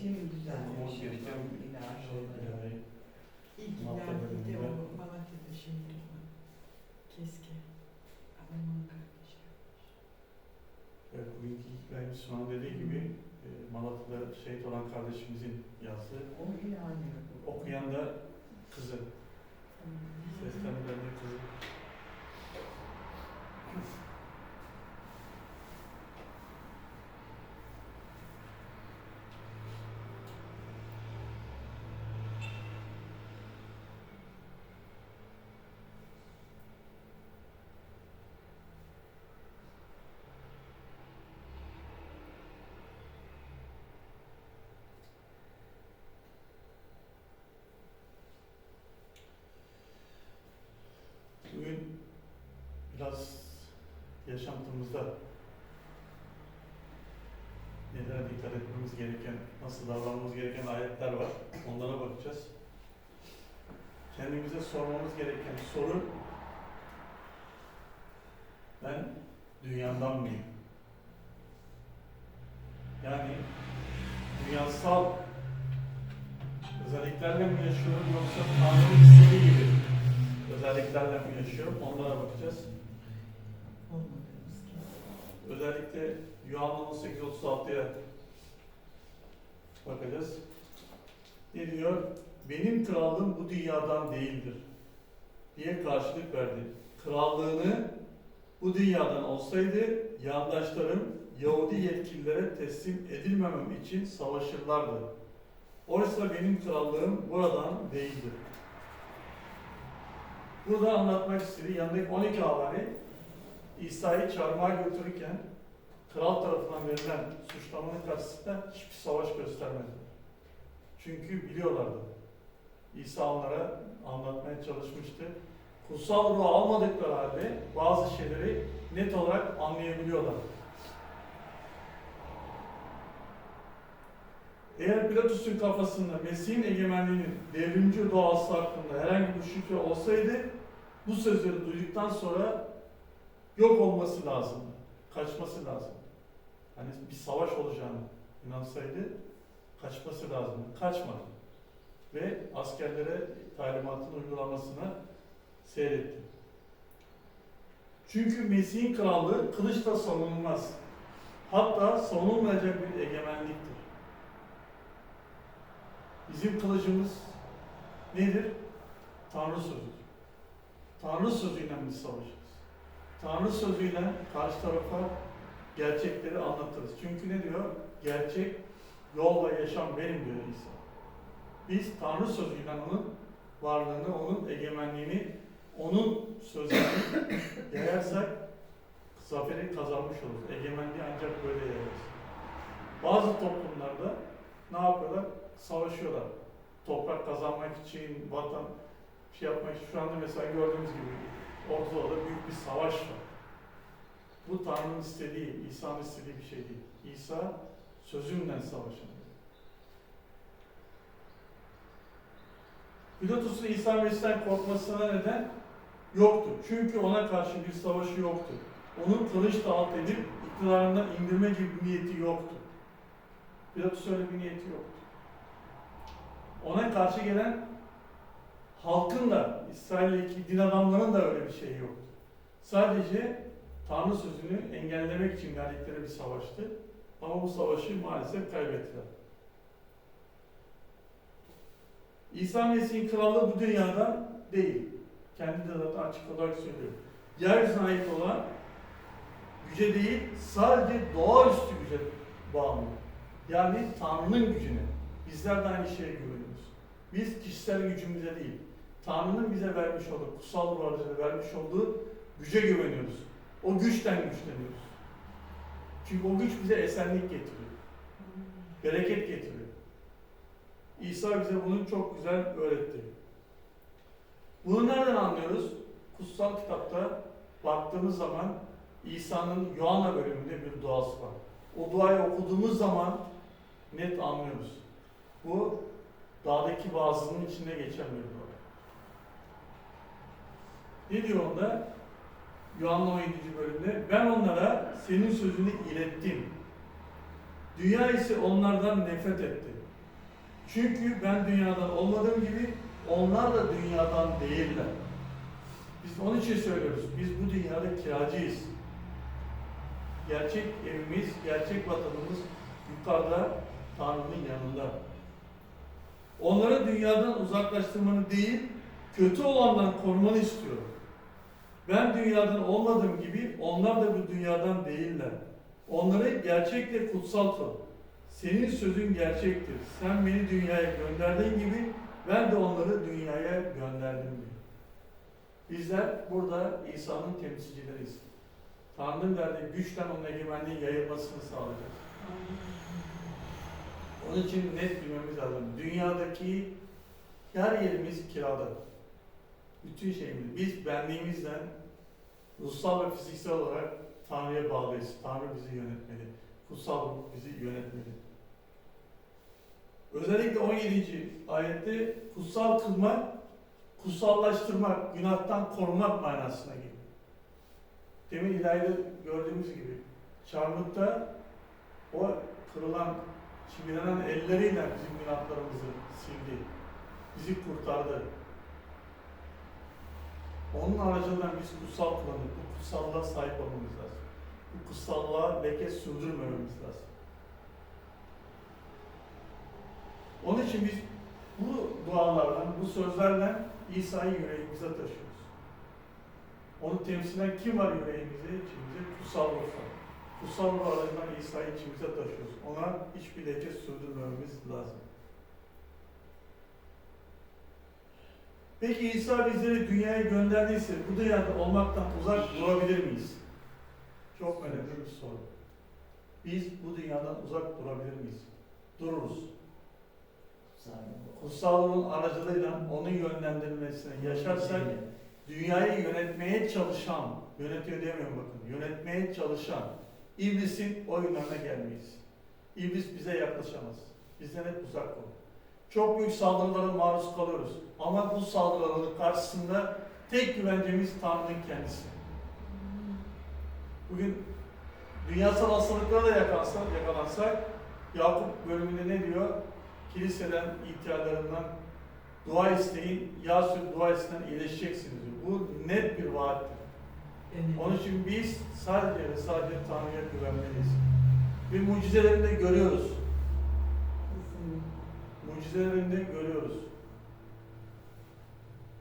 Kim düzenlemiş gereken o bir ilahi şey olayı? yani. İlk ileride bölümünde. o Malatya'da şimdi var. Keski. Adamın kardeşi. Evet, bugünkü hikayemiz şu an dediği gibi e, Malatya'da şehit olan kardeşimizin yazdığı. O ilahi. Okuyan da kızı. Seslendiren de kızı. Bugün biraz yaşantımızda nelere dikkat etmemiz gereken, nasıl davranmamız gereken ayetler var. Onlara bakacağız. Kendimize sormamız gereken soru ben dünyadan mıyım? Yani dünyasal özelliklerle mi yaşıyorum yoksa Tanrı'nın istediği gibi özelliklerle mi yaşıyorum? Onlara bakacağız. Özellikle Yuhanna 18.36'ya bakacağız. Ne diyor? Benim krallığım bu dünyadan değildir diye karşılık verdi. Krallığını bu dünyadan olsaydı yandaşlarım Yahudi yetkililere teslim edilmemem için savaşırlardı. Oysa benim krallığım buradan değildir. Burada anlatmak istediği yanındaki 12 havari İsa'yı çarmıha götürürken kral tarafından verilen suçlamanın karşısında hiçbir savaş göstermediler. Çünkü biliyorlardı. İsa onlara anlatmaya çalışmıştı. Kutsal ruhu almadıkları halde bazı şeyleri net olarak anlayabiliyorlar. Eğer Pilatus'un kafasında Mesih'in egemenliğinin devrimci doğası hakkında herhangi bir şüphe olsaydı bu sözleri duyduktan sonra yok olması lazım. Kaçması lazım. Hani bir savaş olacağını inansaydı kaçması lazım. Kaçmadı. Ve askerlere talimatın uygulamasına seyretti. Çünkü Mesih'in krallığı kılıçla savunulmaz. Hatta savunulmayacak bir egemenliktir. Bizim kılıcımız nedir? Tanrı sözüdür. Tanrı sözüyle biz savaşırız. Tanrı sözüyle karşı tarafa gerçekleri anlatırız. Çünkü ne diyor? Gerçek, yol ve yaşam benim diyor İsa. Biz Tanrı sözüyle onun varlığını, onun egemenliğini, onun sözünü yayarsak zaferi kazanmış oluruz. Egemenliği ancak böyle yayarız. Bazı toplumlarda ne yapıyorlar? Savaşıyorlar. Toprak kazanmak için, vatan şey yapmak için. Şu anda mesela gördüğünüz gibi Orta Doğu'da büyük bir savaş var. Bu Tanrı'nın istediği, İsa'nın istediği bir şey değil. İsa sözümle savaşın. Pilatus'un İsa Mesih'ten korkmasına neden yoktu. Çünkü ona karşı bir savaşı yoktu. Onun kılıçla alt edip iktidarından indirme gibi bir niyeti yoktu. Pilatus öyle bir niyeti yoktu. Ona karşı gelen halkın da, İsrail'deki din adamlarının da öyle bir şey yoktu. Sadece Tanrı sözünü engellemek için verdikleri bir savaştı. Ama bu savaşı maalesef kaybettiler. İsa Mesih'in krallığı bu dünyada değil. Kendi de zaten açık olarak söylüyor. Yeryüzüne ait olan güce değil, sadece doğaüstü güce bağlı. Yani Tanrı'nın gücüne. Bizler de aynı şeye güveniyoruz. Biz kişisel gücümüze değil, Tanrı'nın bize vermiş olduğu, kutsal aracılığıyla vermiş olduğu güce güveniyoruz. O güçten güçleniyoruz. Çünkü o güç bize esenlik getiriyor. Bereket getiriyor. İsa bize bunu çok güzel öğretti. Bunu nereden anlıyoruz? Kutsal kitapta baktığımız zaman İsa'nın Yohana bölümünde bir duası var. O duayı okuduğumuz zaman net anlıyoruz. Bu dağdaki vaazının içinde geçen bir dua. Ne diyor onda? Yuhanna 17. bölümde ben onlara senin sözünü ilettim. Dünya ise onlardan nefret etti. Çünkü ben dünyadan olmadığım gibi onlar da dünyadan değiller. Biz onun için söylüyoruz. Biz bu dünyada kiracıyız. Gerçek evimiz, gerçek vatanımız yukarıda Tanrı'nın yanında. Onları dünyadan uzaklaştırmanı değil, kötü olandan korumanı istiyorum. Ben dünyadan olmadığım gibi onlar da bu dünyadan değiller. Onları gerçekle kutsal kıl. Senin sözün gerçektir. Sen beni dünyaya gönderdiğin gibi ben de onları dünyaya gönderdim diyor. Bizler burada İsa'nın temsilcileriyiz. Tanrı'nın verdiği güçten onun egemenliğin yayılmasını sağlayacağız. Onun için net bilmemiz lazım. Dünyadaki her yerimiz kirada. Bütün şeyimiz. Biz benliğimizden ruhsal ve fiziksel olarak Tanrı'ya bağlıyız. Tanrı bizi yönetmeli. Kutsal bizi yönetmeli. Özellikle 17. ayette kutsal kılmak, kutsallaştırmak, günahtan korumak manasına geliyor. Demin ileride gördüğümüz gibi çarmıkta o kırılan, çivilenen elleriyle bizim günahlarımızı sildi. Bizi kurtardı. Onun aracılığıyla biz kutsal kılandık. Bu kutsallığa sahip olmamız lazım. Bu kutsallığa leke sürdürmememiz lazım. Onun için biz bu dualarla, bu sözlerle İsa'yı yüreğimize taşıyoruz. Onu temsilen kim var yüreğimizde? İçimizde kutsal ruh. Kutsal ruh aracılığıyla İsa'yı içimize taşıyoruz. Ona hiçbir leke sürdürmememiz lazım. Peki İsa bizleri dünyaya gönderdiyse bu dünyada olmaktan uzak durabilir miyiz? Çok önemli bir soru. Biz bu dünyadan uzak durabilir miyiz? Dururuz. Kutsalluğun aracılığıyla onun yönlendirilmesine yaşarsak dünyayı yönetmeye çalışan, yönetiyor demiyorum bakın, yönetmeye çalışan iblisin oyunlarına gelmeyiz. İblis bize yaklaşamaz. Bizden hep uzak olur. Çok büyük saldırılara maruz kalıyoruz. Ama bu saldırıların karşısında tek güvencemiz Tanrı'nın kendisi. Bugün dünyasal hastalıklara da yakalansak, yakalansak Yakup bölümünde ne diyor? Kiliseden, ihtiyarlarından dua isteyin, yağ sürüp dua etsinler iyileşeceksiniz diyor. Bu net bir vaattir. Onun için biz sadece ve sadece Tanrı'ya güvenmeliyiz. Ve mucizelerini de görüyoruz. Mucizelerini de görüyoruz.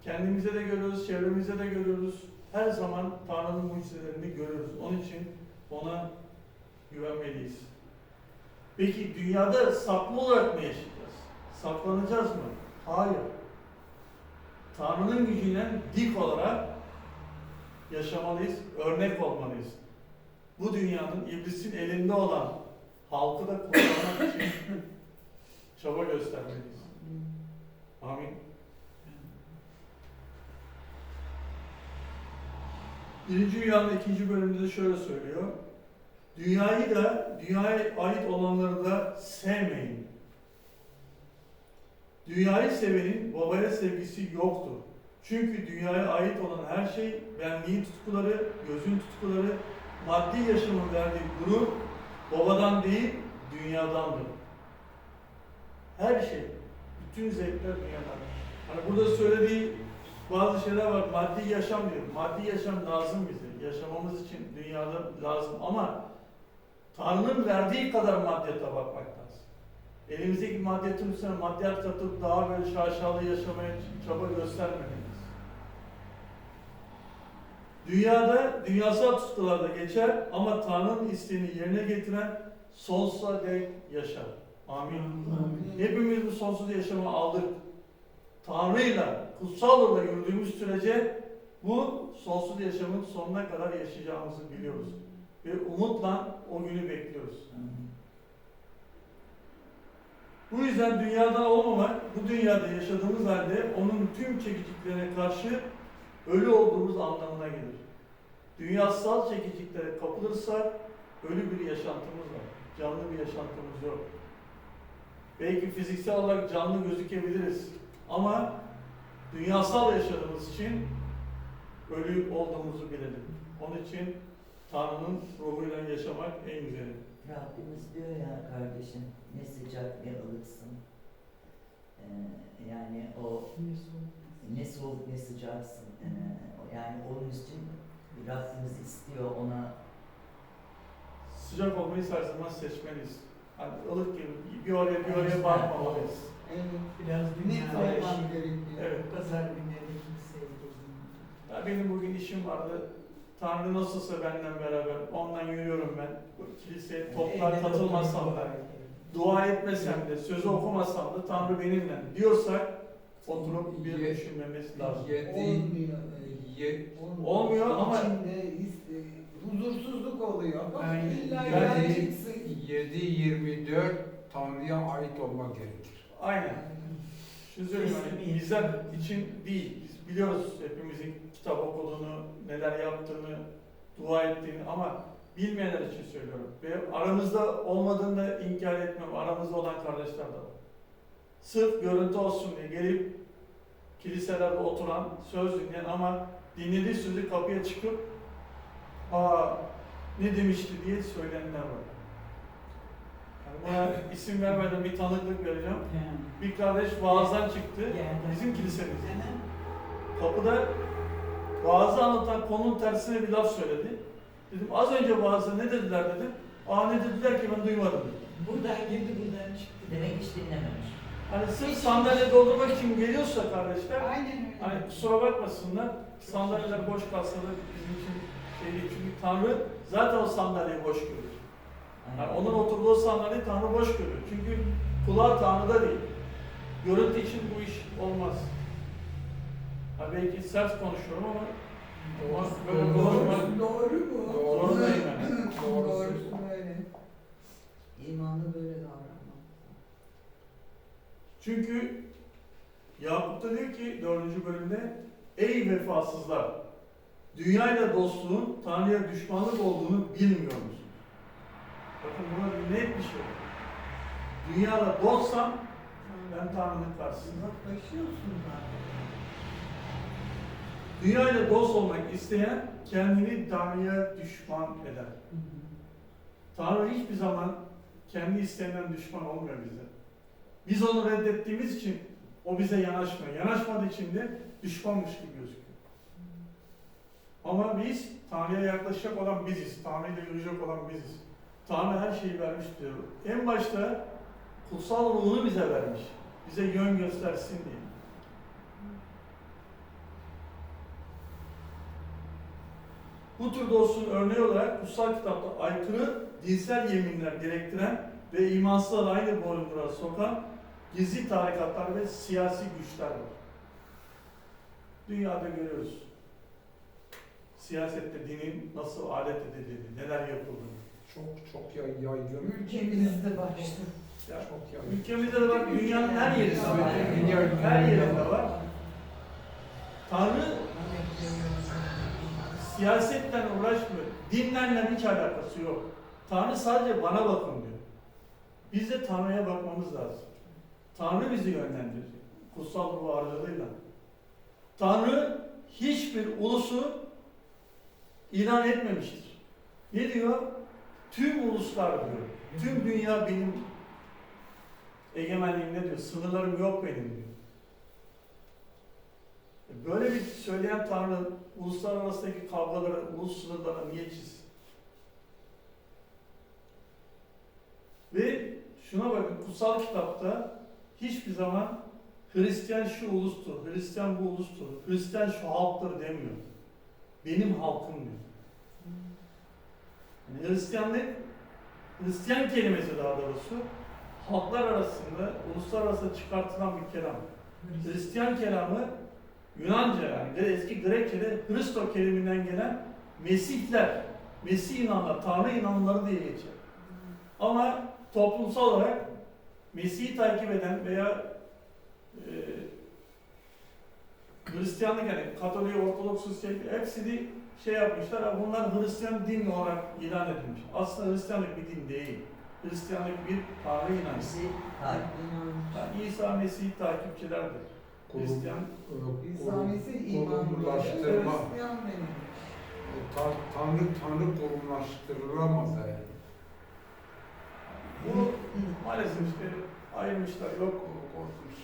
Kendimize de görüyoruz, çevremize de görüyoruz. Her zaman Tanrı'nın mucizelerini görüyoruz. Onun için ona güvenmeliyiz. Peki dünyada saklı olarak mı yaşayacağız? Saklanacağız mı? Hayır. Tanrı'nın gücüyle dik olarak yaşamalıyız, örnek olmalıyız. Bu dünyanın iblisin elinde olan halkı da kurtarmak için çaba göstermeliyiz. Amin. Birinci Rüyanın ikinci bölümünde de şöyle söylüyor. Dünyayı da, dünyaya ait olanları da sevmeyin. Dünyayı sevenin babaya sevgisi yoktur. Çünkü dünyaya ait olan her şey, benliğin tutkuları, gözün tutkuları, maddi yaşamın verdiği gurur, babadan değil, dünyadandır. Her şey, bütün zevkler dünyadan. Hani burada söylediği bazı şeyler var, maddi yaşam diyor. Maddi yaşam lazım bize, yaşamamız için dünyada lazım ama Tanrı'nın verdiği kadar maddiyata bakmak lazım. Elimizdeki maddiyetin üstüne maddiyat katıp daha böyle şaşalı yaşamaya çaba göstermemeliyiz. Dünyada dünyasal tutkularda geçer ama Tanrı'nın isteğini yerine getiren sonsuza dek yaşar. Amin. Hepimiz bu sonsuz yaşamı aldık. Tanrı'yla, kutsal yürüdüğümüz sürece bu sonsuz yaşamın sonuna kadar yaşayacağımızı biliyoruz. Ve umutla o günü bekliyoruz. Bu yüzden dünyada olmamak, bu dünyada yaşadığımız halde onun tüm çekiciklerine karşı ölü olduğumuz anlamına gelir. Dünyasal çekiciklere kapılırsak ölü bir yaşantımız var. Canlı bir yaşantımız yok. Belki fiziksel olarak canlı gözükebiliriz. Ama dünyasal yaşadığımız için ölü olduğumuzu bilelim. Onun için Tanrı'nın ruhuyla yaşamak en güzeli. Rabbimiz diyor ya kardeşim ne sıcak ne ılıksın. Ee, yani o Ne soğuk. ne soğuk ne sıcaksın. Ee, o- yani onun için Rabbimiz istiyor ona Sıcak olmayı her zaman seçmeliyiz. Hani ılık gibi bir oraya bir oraya bakmamalıyız. Evet. Biraz gerekiyor. Evet. pazar günleri. Ya benim bugün işim vardı. Tanrı nasılsa benden beraber. Ondan yürüyorum ben. Bu kiliseye toplar katılmasam da, dua etmesem de, sözü okumasam da Tanrı benimle diyorsak oturup bir Ye- düşünmemiz lazım. Yedi, Olmuyor. ye, Olmuyor ama- İçinde huzursuzluk oluyor. Bak Aynen. illa Yani- geleceksin. 7-24 Tanrı'ya ait olmak gerekir. Aynen. Şunu söyleyeyim hani Teslimiyet. bizler için değil. Biz biliyoruz hepimizin kitap okuduğunu, neler yaptığını, dua ettiğini ama bilmeyenler için söylüyorum. Ve aramızda olmadığını da inkar etmem. Aramızda olan kardeşler de var. Sırf görüntü olsun diye gelip kiliselerde oturan, söz dinleyen ama dinlediği sözü kapıya çıkıp aa ne demişti diye söyleyenler var. Yani isim vermeden bir tanıklık vereceğim. Bir kardeş vaazdan çıktı. Bizim kilisemizde. Hemen Kapıda vaazı anlatan konunun tersine bir laf söyledi. Dedim az önce vaazda ne dediler dedim. Aa ne dediler ki ben duymadım buradan girdi buradan çıktı. demek hiç dinlememiş. Hani sırf sandalye doldurmak için geliyorsa kardeşler, Aynen öyle. hani kusura bakmasınlar, sandalyeler boş kalsa da bizim için şey değil. Çünkü Tanrı zaten o sandalyeyi boş görür. Yani onun oturduğu sandalyeyi Tanrı boş görüyor. Çünkü kulağı Tanrı'da değil. Görüntü için bu iş olmaz. Ha belki sert konuşuyorum ama böyle Doğru. konuşmak Doğru mu? Doğru. Zorundayım yani. Doğrusu. Doğrusu böyle. İmanlı böyle davranmak. Çünkü Yakup da diyor ki 4. bölümde Ey vefasızlar! Dünyayla dostluğun Tanrı'ya düşmanlık olduğunu bilmiyor musunuz? Bakın bir net bir şey var. Dünyayla dostsam ben Tanrı'nın karşısında. Uzaklaşıyorsun zaten. Dünyayla dost olmak isteyen kendini Tanrı'ya düşman eder. Hı hı. Tanrı hiçbir zaman kendi isteğinden düşman olmuyor bize. Biz onu reddettiğimiz için o bize yanaşmıyor. Yanaşmadığı için de düşmanmış gibi gözüküyor. Ama biz Tanrı'ya yaklaşacak olan biziz. Tanrı'yla yürüyecek olan biziz. Tanrı her şeyi vermiş diyor. En başta kutsal ruhunu bize vermiş. Bize yön göstersin diye. Bu tür dostluğun örneği olarak kutsal kitapta aykırı dinsel yeminler gerektiren ve imansızlar aynı boyunduruğa sokan gizli tarikatlar ve siyasi güçler var. Dünyada görüyoruz. Siyasette dinin nasıl alet edildiğini, neler yapıldığını. Çok çok yay- yaygın. Ülkemizde başta. Ya, Çok yaygın. ülkemizde de bak dünyanın her yerinde var. Dünya- Her yerinde var. Tanrı siyasetten uğraşmıyor. Dinlerle hiç alakası yok. Tanrı sadece bana bakın diyor. Biz de Tanrı'ya bakmamız lazım. Tanrı bizi yönlendirecek. Kutsal ruh aracılığıyla. Tanrı hiçbir ulusu ilan etmemiştir. Ne diyor? Tüm uluslar diyor. Tüm dünya benim egemenliğimde diyor. Sınırlarım yok benim diyor. Böyle bir söyleyen Tanrı uluslar arasındaki kavgaları, ulus sınırlarına niye çizsin? Ve şuna bakın, kutsal kitapta hiçbir zaman Hristiyan şu ulustur, Hristiyan bu ulustur, Hristiyan şu halktır demiyor. Benim halkım diyor. Hristiyanlık, Hristiyan kelimesi daha doğrusu, halklar arasında, uluslar arasında çıkartılan bir kelam. Hristiyan kelamı Yunanca yani eski Grekçe'de Hristo keliminden gelen Mesihler, Mesih inanlar, Tanrı inanları diye geçer. Ama toplumsal olarak Mesih'i takip eden veya e, Hristiyanlık yani Katolik, Ortodoks, Hristiyan hepsini şey yapmışlar bunlar Hristiyan din olarak ilan edilmiş. Aslında Hristiyanlık bir din değil. Hristiyanlık bir Tanrı inancı. Yani İsa Mesih'i takipçilerdir. Hristiyan İsa Mesih denilmiş. E, Ta- Tanrı Tanrı kurumlaştırılamaz yani. Bu maalesef işte ayırmışlar. Yok Korkunç.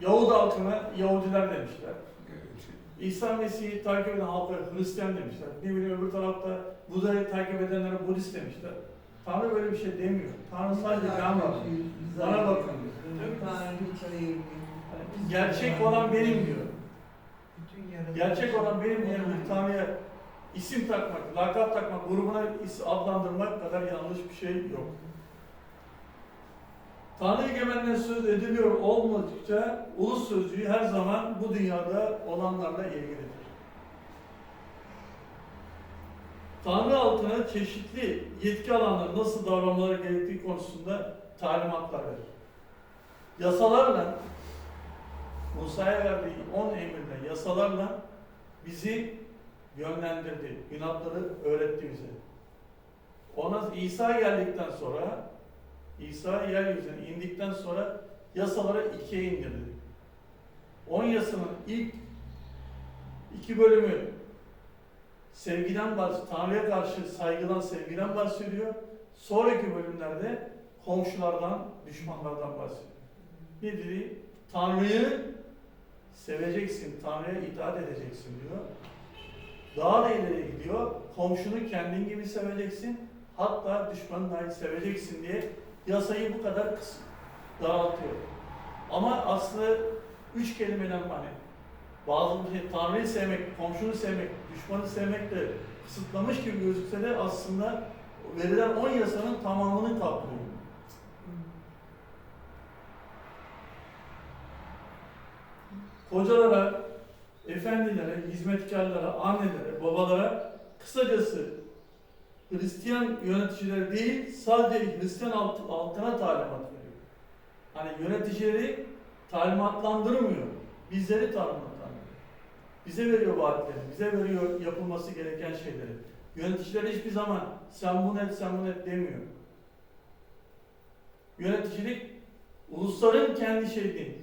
Yahudi halkına Yahudiler demişler. İsa Mesih'i takip eden halka Hristiyan demişler. Ne bileyim öbür tarafta Buda'yı takip edenlere Budist demişler. Tanrı böyle bir şey demiyor. Tanrı sadece ben varım. Bana bakın diyor. Gerçek olan benim diyor. Gerçek olan benim diyen bir Tanrı'ya isim takmak, lakap takmak, grubuna adlandırmak kadar yanlış bir şey yok. Tanrı egemenden söz ediliyor olmadıkça ulus sözcüğü her zaman bu dünyada olanlarla ilgilidir. Tanrı halkına çeşitli yetki alanları nasıl davranmaları gerektiği konusunda talimatlar verir. Yasalarla Musa'ya verdiği 10 emirle, yasalarla bizi yönlendirdi. Günahları öğretti bize. Ona İsa geldikten sonra, İsa yeryüzüne indikten sonra yasaları ikiye indirdi. 10 yasanın ilk iki bölümü sevgiden bahsediyor, Tanrı'ya karşı saygıdan, sevgiden bahsediyor. Sonraki bölümlerde komşulardan, düşmanlardan bahsediyor. Ne dedi? Tanrı'yı seveceksin, Tanrı'ya itaat edeceksin diyor. Daha da ileri gidiyor. Komşunu kendin gibi seveceksin. Hatta düşmanı dahi seveceksin diye yasayı bu kadar kısa dağıtıyor. Ama aslında üç kelimeden hani bazı şey Tanrı'yı sevmek, komşunu sevmek, düşmanı sevmekle kısıtlamış gibi gözükse de aslında verilen 10 yasanın tamamını kaplıyor. Kocalara, efendilere, hizmetkarlara, annelere, babalara kısacası Hristiyan yöneticilere değil sadece Hristiyan halk- halkına talimat veriyor. Hani yöneticileri talimatlandırmıyor. Bizleri talimatlandırıyor. Bize veriyor vaatleri, bize veriyor yapılması gereken şeyleri. Yöneticiler hiçbir zaman sen bunu et, sen bunu et demiyor. Yöneticilik ulusların kendi şeyini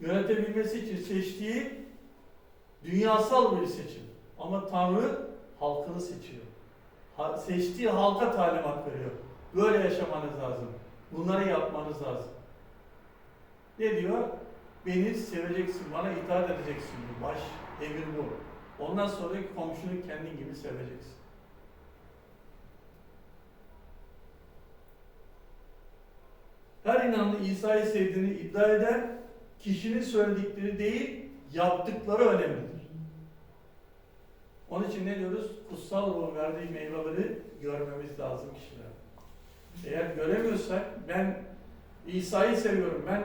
yönetebilmesi için seçtiği dünyasal bir seçim. Ama Tanrı halkını seçiyor. Seçtiği halka talimat veriyor. Böyle yaşamanız lazım. Bunları yapmanız lazım. Ne diyor? Beni seveceksin, bana itaat edeceksin. Baş emir bu. Ondan sonra komşunu kendin gibi seveceksin. Her inanlı İsa'yı sevdiğini iddia eder, kişinin söyledikleri değil, yaptıkları önemlidir. Onun için ne diyoruz? Kutsal ruhun verdiği meyveleri görmemiz lazım kişiler. Eğer göremiyorsak, ben İsa'yı seviyorum, ben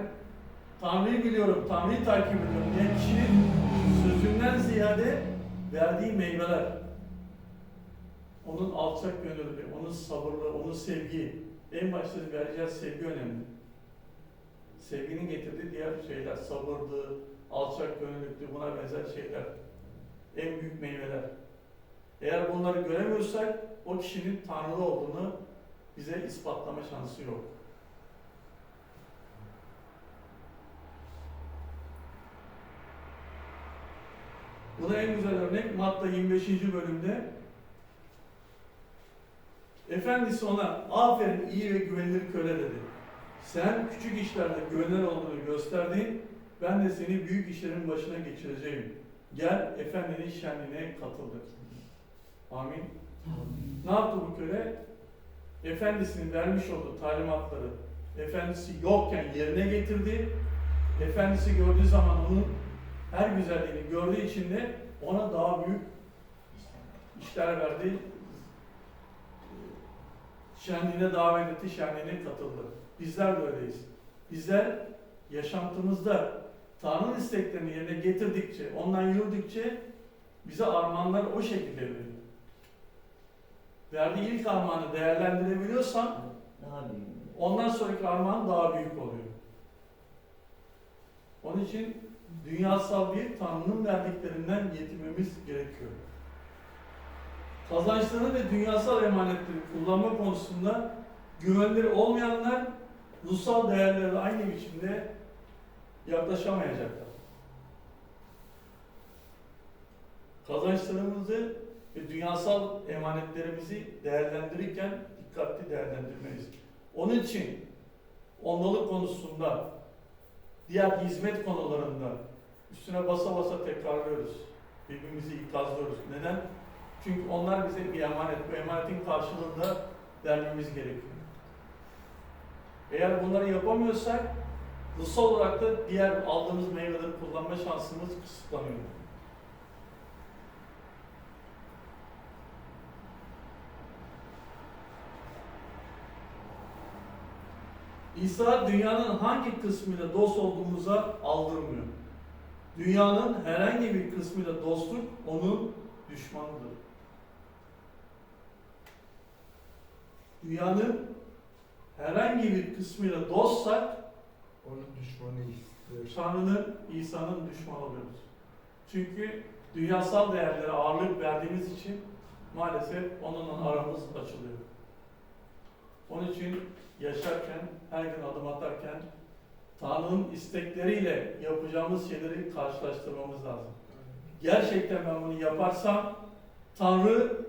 Tanrı'yı biliyorum, Tanrı'yı takip ediyorum diyen kişinin sözünden ziyade verdiği meyveler, onun alçak gönüllü, onun sabırlı, onun sevgi, en başta vereceği sevgi önemli. Sevginin getirdiği diğer şeyler, sabırdı, alçak gönüllülüktü, buna benzer şeyler. En büyük meyveler. Eğer bunları göremiyorsak, o kişinin Tanrılı olduğunu bize ispatlama şansı yok. Buna en güzel örnek Matta 25. bölümde Efendisi ona aferin iyi ve güvenilir köle dedi. Sen küçük işlerde güvenilir olduğunu gösterdin. Ben de seni büyük işlerin başına geçireceğim. Gel efendinin şenliğine katıldı. Amin. Ne yaptı bu köle? Efendisinin vermiş olduğu talimatları efendisi yokken yerine getirdi. Efendisi gördüğü zaman onun her güzelliğini gördüğü için de ona daha büyük işler verdi. Şenliğine davet etti, şenliğine katıldı. Bizler de öyleyiz. Bizler yaşantımızda Tanrı'nın isteklerini yerine getirdikçe, ondan yürüdükçe bize armağanlar o şekilde veriyor. Verdiği ilk armağanı değerlendirebiliyorsan Daha büyük. ondan sonraki armağan daha büyük oluyor. Onun için dünyasal bir Tanrı'nın verdiklerinden yetinmemiz gerekiyor. Kazançlarını ve dünyasal emanetleri kullanma konusunda güvenilir olmayanlar ruhsal değerlere aynı biçimde yaklaşamayacaklar. Kazançlarımızı ve dünyasal emanetlerimizi değerlendirirken dikkatli değerlendirmeliyiz. Onun için ondalık konusunda diğer hizmet konularında üstüne basa basa tekrarlıyoruz. Birbirimizi ikazlıyoruz. Neden? Çünkü onlar bize bir emanet. Bu emanetin karşılığında vermemiz gerekiyor. Eğer bunları yapamıyorsak ruhsal olarak da diğer aldığımız meyveleri kullanma şansımız kısıtlanıyor. İsa dünyanın hangi kısmıyla dost olduğumuza aldırmıyor. Dünyanın herhangi bir kısmıyla dostluk onun düşmanıdır. Dünyanın herhangi bir kısmıyla dostsak Onun düşmanı istiyor. Tanrı'nın, İsa'nın düşmanı oluyoruz. Çünkü dünyasal değerlere ağırlık verdiğimiz için maalesef onunla aramız açılıyor. Onun için yaşarken, her gün adım atarken Tanrı'nın istekleriyle yapacağımız şeyleri karşılaştırmamız lazım. Gerçekten ben bunu yaparsam Tanrı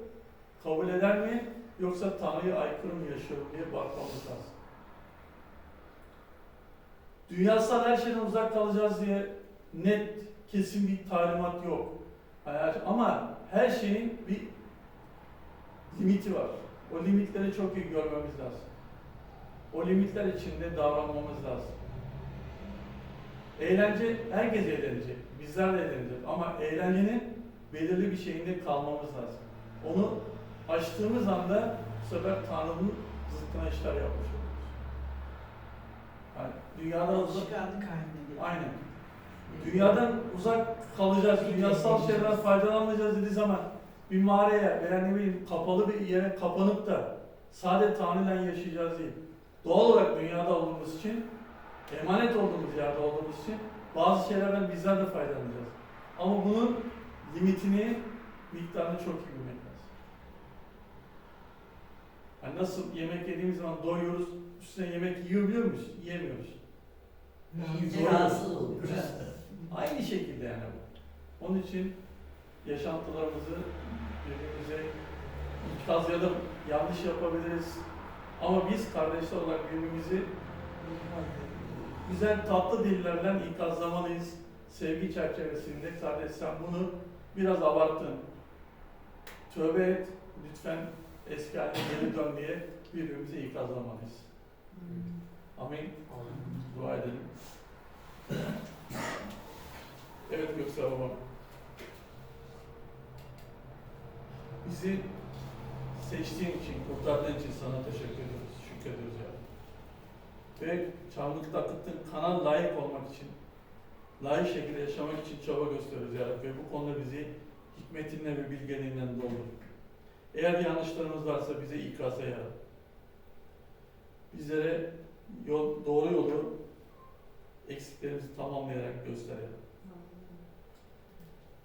kabul eder mi yoksa Tanrı'ya aykırı mı yaşıyorum diye bakmamız lazım. Dünyasal her şeyden uzak kalacağız diye net, kesin bir talimat yok. Ama her şeyin bir limiti var. O limitleri çok iyi görmemiz lazım. O limitler içinde davranmamız lazım. Eğlence, herkes eğlenecek. Bizler de eğlenecek. Ama eğlencenin belirli bir şeyinde kalmamız lazım. Onu açtığımız anda bu sefer Tanrı'nın zıttına işler yapmış oluyoruz. Yani dünyadan uzak. Aynen. Dünyadan uzak kalacağız, dünyasal şeylerden faydalanmayacağız dediği zaman bir mağaraya veya ne bileyim kapalı bir yere kapanıp da sadece Tanrı'yla yaşayacağız değil. Doğal olarak dünyada olduğumuz için, emanet olduğumuz yerde olduğumuz için bazı şeylerden bizler de faydalanacağız. Ama bunun limitini, miktarını çok iyi bilmek lazım. Yani nasıl yemek yediğimiz zaman doyuyoruz, üstüne yemek yiyebiliyor muyuz? Yiyemiyoruz. Yiyince rahatsız oluyoruz. Aynı şekilde yani bu. Onun için yaşantılarımızı birbirimize ikaz ya da yanlış yapabiliriz. Ama biz kardeşler olarak birbirimizi güzel tatlı dillerle ikazlamalıyız. Sevgi çerçevesinde kardeş sen bunu biraz abarttın. Tövbe et, lütfen eski haline geri dön diye birbirimize ikazlamalıyız. Amin. Dua edelim. Evet Göksel Baba. Bizi seçtiğin için, kurtardığın için sana teşekkür ediyoruz, şükrediyoruz ya. Ve çarmıhta akıttığın kana layık olmak için, layık şekilde yaşamak için çaba gösteriyoruz ya. Ve bu konuda bizi hikmetinle ve bilgeliğinden doldur. Eğer yanlışlarımız varsa bize ikaz ya. Bizlere yol, doğru yolu eksiklerimizi tamamlayarak göster ya.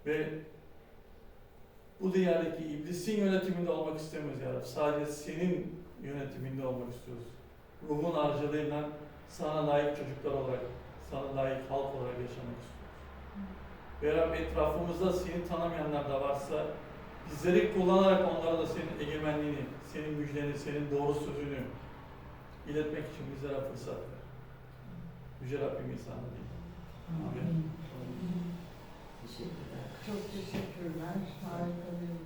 Ve bu dünyadaki iblisin yönetiminde olmak istemiyoruz ya Rabbi. Sadece senin yönetiminde olmak istiyoruz. Ruhun aracılığıyla sana layık çocuklar olarak, sana layık halk olarak yaşamak istiyoruz. Ve Rabbi etrafımızda seni tanımayanlar da varsa bizleri kullanarak onlara da senin egemenliğini, senin müjdeni, senin doğru sözünü iletmek için bizlere fırsat ver. Yüce Rabbim insanı değil. Amin. Teşekkürler. Çok teşekkürler. Harika bir